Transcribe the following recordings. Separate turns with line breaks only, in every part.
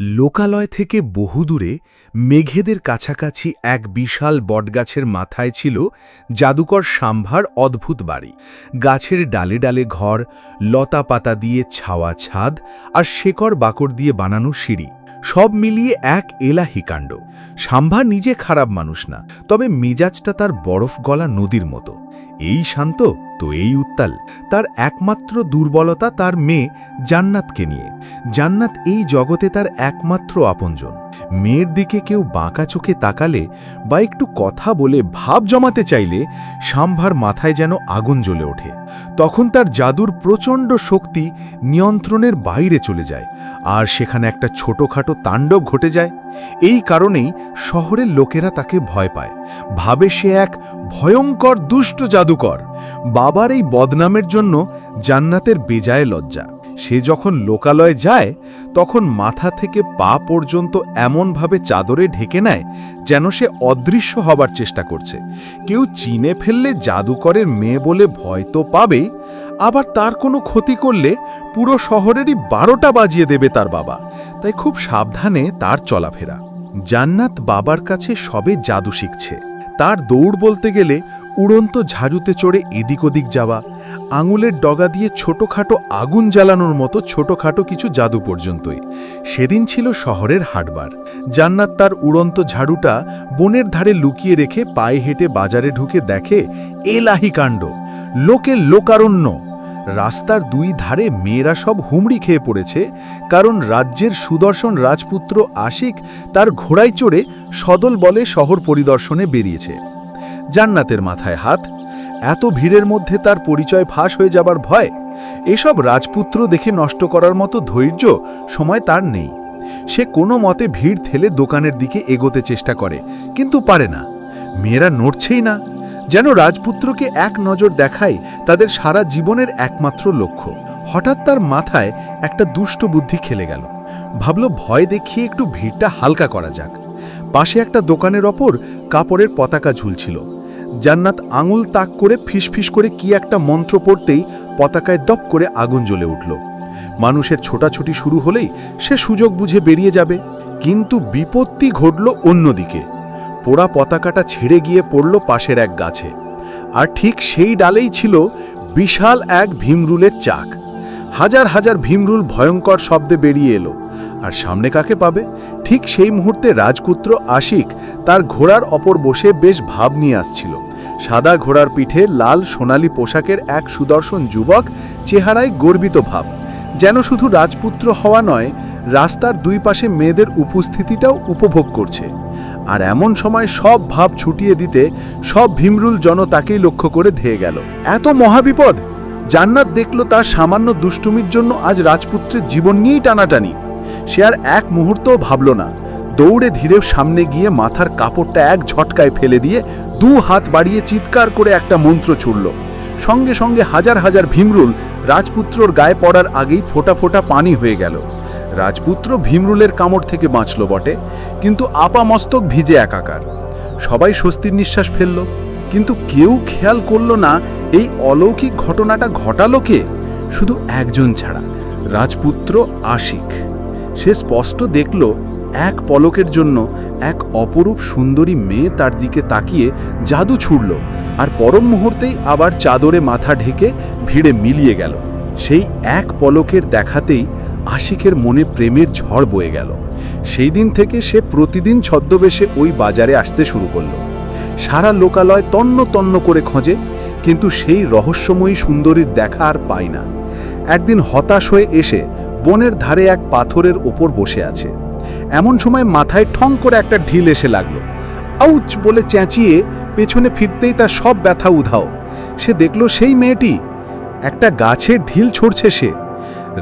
লোকালয় থেকে বহুদূরে মেঘেদের কাছাকাছি এক বিশাল বটগাছের মাথায় ছিল জাদুকর সাম্ভার অদ্ভুত বাড়ি। গাছের ডালে ডালে ঘর, লতা পাতা দিয়ে ছাওয়া ছাদ আর শেকড় বাকড় দিয়ে বানানো সিঁড়ি, সব মিলিয়ে এক এলাহি কাণ্ড। সাম্ভার নিজে খারাপ মানুষ না, তবে মেজাজটা তার বরফ গলা নদীর মতো। এই শান্ত, তো এই উত্তাল। তার একমাত্র দুর্বলতা তার মেয়ে জান্নাতকে নিয়ে। জান্নাত এই জগতে তার একমাত্র আপনজন। মেয়ের দিকে কেউ বাঁকা চোখে তাকালে বা একটু কথা বলে ভাব জমাতে চাইলে সাম্ভার মাথায় যেন আগুন জ্বলে ওঠে। তখন তার জাদুর প্রচণ্ড শক্তি নিয়ন্ত্রণের বাইরে চলে যায় আর সেখানে একটা ছোটখাটো তাণ্ডব ঘটে যায়। এই কারণেই শহরের লোকেরা তাকে ভয় পায়। ভাবে সে এক ভয়ঙ্কর দুষ্ট জাদুকর। বাবার এই বদনামের জন্য জান্নাতের বেজায় লজ্জা। সে যখন লোকালয়ে যায়, তখন মাথা থেকে পা পর্যন্ত এমনভাবে চাদরে ঢেকে নেয় যেন সে অদৃশ্য হবার চেষ্টা করছে। কেউ চিনে ফেললে জাদুকরের মেয়ে বলে ভয় তো পাবেই, আবার তার কোনো ক্ষতি করলে পুরো শহরেরই বারোটা বাজিয়ে দেবে তার বাবা। তাই খুব সাবধানে তার চলাফেরা। জান্নাত বাবার কাছে সবে জাদু শিখছে। তার দৌড় বলতে গেলে উড়ন্ত ঝাড়ুতে চড়ে এদিক ওদিক যাওয়া, আঙুলের ডগা দিয়ে ছোটখাটো আগুন জ্বালানোর মতো ছোটখাটো কিছু জাদু পর্যন্তই। সেদিন ছিল শহরের হাটবার। জান্নাত তার উড়ন্ত ঝাড়ুটা বনের ধারে লুকিয়ে রেখে পায়ে হেঁটে বাজারে ঢুকে দেখে, এলাহি কাণ্ড, লোকে লোকারণ্য। রাস্তার দুই ধারে মেয়েরা সব হুমড়ি খেয়ে পড়েছে, কারণ রাজ্যের সুদর্শন রাজপুত্র আশিক তার ঘোড়ায় চড়ে সদল বলে শহর পরিদর্শনে বেরিয়েছে। জান্নাতের মাথায় হাত, এত ভিড়ের মধ্যে তার পরিচয় ফাঁস হয়ে যাবার ভয়, এসব রাজপুত্র দেখে নষ্ট করার মতো ধৈর্য সময় তার নেই। সে কোনো মতে ভিড় ঠেলে দোকানের দিকে এগোতে চেষ্টা করে, কিন্তু পারে না। মেয়েরা নড়ছেই না, যেন রাজপুত্রকে এক নজর দেখাই তাদের সারা জীবনের একমাত্র লক্ষ্য। হঠাৎ তার মাথায় একটা দুষ্ট বুদ্ধি খেলে গেল। ভাবল ভয় দেখিয়ে একটু ভিড়টা হালকা করা যাক। পাশে একটা দোকানের ওপর কাপড়ের পতাকা ঝুলছিল। জান্নাত আঙুল তাক করে ফিসফিস করে কি একটা মন্ত্র পড়তেই পতাকায় দপ করে আগুন জ্বলে উঠল। মানুষের ছোটাছুটি শুরু হলেই সে সুযোগ বুঝে বেরিয়ে যাবে। কিন্তু বিপত্তি ঘটল অন্যদিকে। পোড়া পতাকাটা ছেড়ে গিয়ে পড়ল পাশের এক গাছে। আর ঠিক সেই ডালেই ছিল বিশাল এক ভীমরুলের চাক। হাজার হাজার ভীমরুল ভয়ঙ্কর শব্দে বেরিয়ে এলো। আর সামনে কাকে পাবে? ঠিক সেই মুহূর্তে রাজপুত্র আশিক তার ঘোড়ার অপর বসে বেশ ভাব নিয়ে আসছিল। সাদা ঘোড়ার পিঠে লাল সোনালী পোশাকের এক সুদর্শন যুবক চেহারায় গর্বিত ভাব। যেন শুধু রাজপুত্র হওয়া নয়, রাস্তার দুই পাশে মেয়েদের উপস্থিতিটাও উপভোগ করছে। আর এমন সময় সব ভাব ছুটিয়ে দিতে সব ভীমরুল জন তাকেই লক্ষ্য করে ধেয়ে গেল। এত মহাবিপদ! জান্নাত দেখল তার সামান্য দুষ্টুমির জন্য আজ রাজপুত্রের জীবন নিয়েই টানাটানি। সে আর এক মুহূর্তও ভাবল না। দৌড়ে ধীরে সামনে গিয়ে মাথার কাপড়টা এক ঝটকায় ফেলে দিয়ে দু হাত বাড়িয়ে চিৎকার করে একটা মন্ত্র ছুড়ল। সঙ্গে সঙ্গে হাজার হাজার ভীমরুল রাজপুত্রর গায়ে পড়ার আগেই ফোঁটা ফোঁটা পানি হয়ে গেল। রাজপুত্র ভীমরুলের কামড় থেকে বাঁচল বটে, কিন্তু আপামস্তক ভিজে একাকার। সবাই স্বস্তির নিঃশ্বাস ফেলল, কিন্তু কেউ খেয়াল করল না এই অলৌকিক ঘটনাটা ঘটালো কে? শুধু একজন ছাড়া, রাজপুত্র আশিক। সে স্পষ্ট দেখল এক পলকের জন্য এক অপরূপ সুন্দরী মেয়ে তার দিকে তাকিয়ে জাদু ছুড়ল আর পরম মুহূর্তেই আবার চাদরে মাথা ঢেকে ভিড়ে মিলিয়ে গেল। সেই এক পলকের দেখাতেই আশিকের মনে প্রেমের ঝড় বয়ে গেল। সেই দিন থেকে সে প্রতিদিন ছদ্মবেশে ওই বাজারে আসতে শুরু করল। সারা লোকালয় তন্ন তন্ন করে খোঁজে, কিন্তু সেই রহস্যময়ী সুন্দরীর দেখা আর পায় না। একদিন হতাশ হয়ে এসে বনের ধারে এক পাথরের ওপর বসে আছে। এমন সময় মাথায় ঠং করে একটা ঢিল এসে লাগল। আউচ বলে চেঁচিয়ে পেছনে ফিরতেই তার সব ব্যথা উধাও। সে দেখল সেই মেয়েটি। একটা গাছের ঢিল ছড়ছে সে।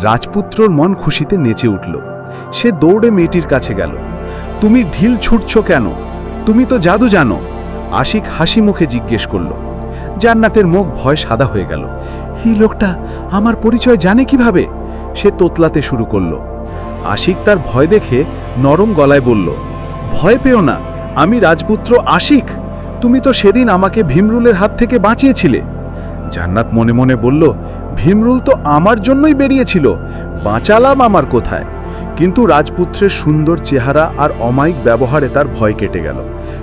রাজপুত্রর মন খুশিতে নেচে উঠল। সে দৌড়ে মেয়েটির কাছে গেল। তুমি ঢিল ছুটছ কেন? তুমি তো জাদু জানো? আশিক হাসি মুখে জিজ্ঞেস করল। জান্নাতের মুখ ভয় সাদা হয়ে গেল। এই লোকটা আমার পরিচয় জানে কীভাবে? সে তোতলাতে শুরু করল। আশিক তার ভয় দেখে নরম গলায় বলল ভয় পেও না আমি রাজপুত্র আশিক। তুমি তো সেদিন আমাকে ভীমরুলের হাত থেকে বাঁচিয়েছিলে। জান্নাত মনে মনে বলল ভীমরুল তো আমার জন্যই বেরিয়েছিল বাঁচালাম আমার কোথায়? কিন্তু রাজপুত্রের সুন্দর চেহারা আর অমায়িক ব্যবহারে তার ভয় কেটে গেল।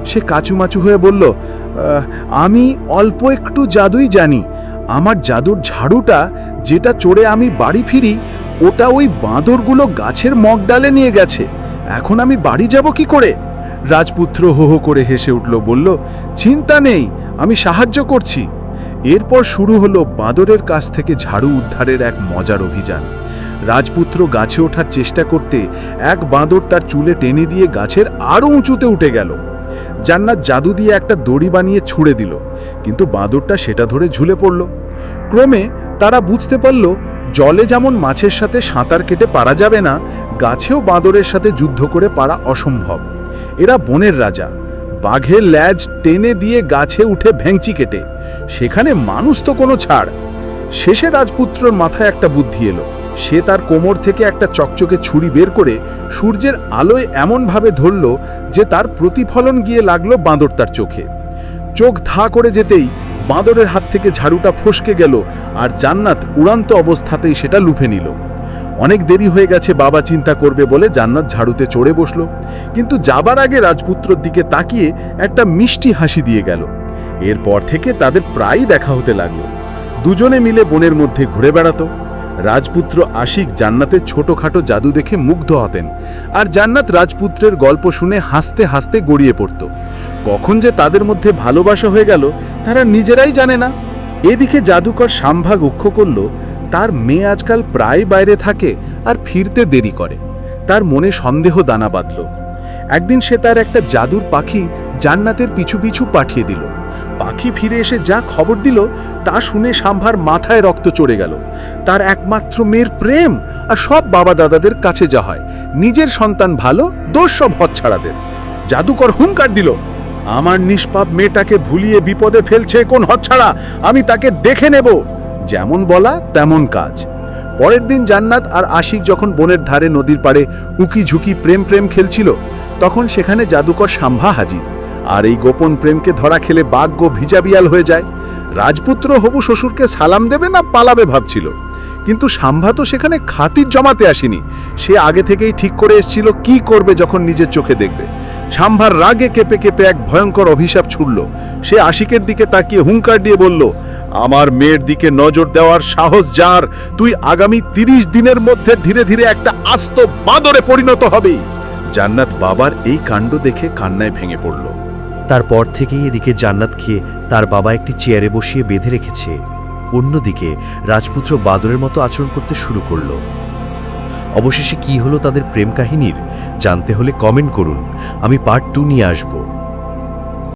সে কাচুমাচু হয়ে বলল "আহ, আমি অল্প একটু জাদুই জানি আমার জাদুর ঝাড়ুটা যেটা চড়ে আমি বাড়ি ফিরি, ওটা ওই বাঁদরগুলো গাছের মগডালে নিয়ে গেছে। এখন আমি বাড়ি যাব কি করে? রাজপুত্র হো হো করে হেসে উঠল, বলল, চিন্তা নেই, আমি সাহায্য করছি। এরপর শুরু হলো বাঁদরের কাছ থেকে ঝাড়ু উদ্ধারের এক মজার অভিযান। রাজপুত্র গাছে ওঠার চেষ্টা করতে এক বাঁদর তার চুলে টেনে দিয়ে গাছের আরও উঁচুতে উঠে গেল। জান্নাত জাদু দিয়ে একটা দড়ি বানিয়ে ছুঁড়ে দিল, কিন্তু বাঁদরটা সেটা ধরে ঝুলে পড়ল। ক্রমে তারা বুঝতে পারল, জলে যেমন মাছের সাথে সাঁতার কেটে পারা যাবে না, গাছেও বাঁদরের সাথে যুদ্ধ করে পারা অসম্ভব। এরা বনের রাজা, বাঘের ল্যাজ টেনে দিয়ে গাছে উঠে ভেংচি কেটে, সেখানে মানুষ তো কোনো ছাড়। শেষে রাজপুত্রর মাথায় একটা বুদ্ধি এলো। সে তার কোমর থেকে একটা চকচকে ছুরি বের করে সূর্যের আলোয় এমনভাবে ধরল যে তার প্রতিফলন গিয়ে লাগল বাঁদর তার চোখে। চোখ ধা করে যেতেই বাঁদরের হাত থেকে ঝাড়ুটা ফসকে গেল আর জান্নাত উড়ান্ত অবস্থাতেই সেটা লুফে নিল। অনেক দেরি হয়ে গেছে, বাবা চিন্তা করবে বলে জান্নাত ঝাড়ুতে চড়ে বসল। কিন্তু যাবার আগে রাজপুত্রর দিকে তাকিয়ে একটা মিষ্টি হাসি দিয়ে গেল। এরপর থেকে তাদের প্রায়ই দেখা হতে লাগল। দুজনে মিলে বনের মধ্যে ঘুরে বেড়াতো। রাজপুত্র আশিক জান্নাতের ছোটখাটো জাদু দেখে মুগ্ধ হতেন। আর জান্নাত রাজপুত্রের গল্প শুনে হাসতে হাসতে গড়িয়ে পড়ত। কখন যে তাদের মধ্যে ভালোবাসা হয়ে গেল, তারা নিজেরাই জানে না। এদিকে জাদুকর সাম্ভাগ লক্ষ্য করল, তার মেয়ে আজকাল প্রায় বাইরে থাকে আর ফিরতে দেরি করে। তার মনে সন্দেহ দানা বাঁধল। একদিন সে তার একটা জাদুর পাখি জান্নাতের পিছু পিছু পাঠিয়ে দিল। পাখি ফিরে এসে যা খবর দিল, তা শুনে সাম্ভার মাথায় রক্ত চড়ে গেল। তার একমাত্র মেয়ের প্রেম আর সব বাবা দাদাদের কাছে যা হয়। নিজের সন্তান ভালো, দোষ সব হচ্ছাড়াদের জাদুকর হুঙ্কার দিল, আমার নিষ্পাপ মেয়েটাকে ভুলিয়ে বিপদে ফেলছে কোন হচ্ছাড়া আমি তাকে দেখে নেব। যেমন বলা, তেমন কাজ। পরের দিন জান্নাত আর আশিক যখন বনের ধারে নদীর পাড়ে উকি ঝুঁকি প্রেম প্রেম খেলছিল তখন সেখানে জাদুকর সাম্ভা হাজির। আর এই গোপন প্রেমকে ধরা খেলে বাগ্য ভিজা বিয়াল হয়ে যায়। রাজপুত্র হবু শ্বশুরকে সালাম দেবে না পালাবে ভাবছিল। কিন্তু সাম্ভা তো সেখানে খাতির জমাতে আসেনি। সে আগে থেকেই ঠিক করে এসেছিল কি করবে যখন নিজের চোখে দেখবে। সাম্ভার রাগে কেঁপে কেঁপে এক ভয়ঙ্কর অভিশাপ ছুড়ল। সে আশিকের দিকে তাকিয়ে হুঙ্কার দিয়ে বলল, আমার মেয়ের দিকে নজর দেওয়ার সাহস যার, তুই আগামী তিরিশ দিনের মধ্যে ধীরে ধীরে একটা আস্ত বাঁদরে পরিণত হবেই জান্নাত বাবার এই কাণ্ড দেখে কান্নায় ভেঙে পড়ল।
তারপর থেকেই এদিকে জান্নাতকে তার বাবা একটি চেয়ারে বসিয়ে বেঁধে রেখেছে। অন্যদিকে রাজপুত্র বাদরের মতো আচরণ করতে শুরু করল। অবশেষে কি হলো তাদের প্রেম কাহিনীর? জানতে হলে কমেন্ট করুন। আমি পার্ট টু নিয়ে আসব।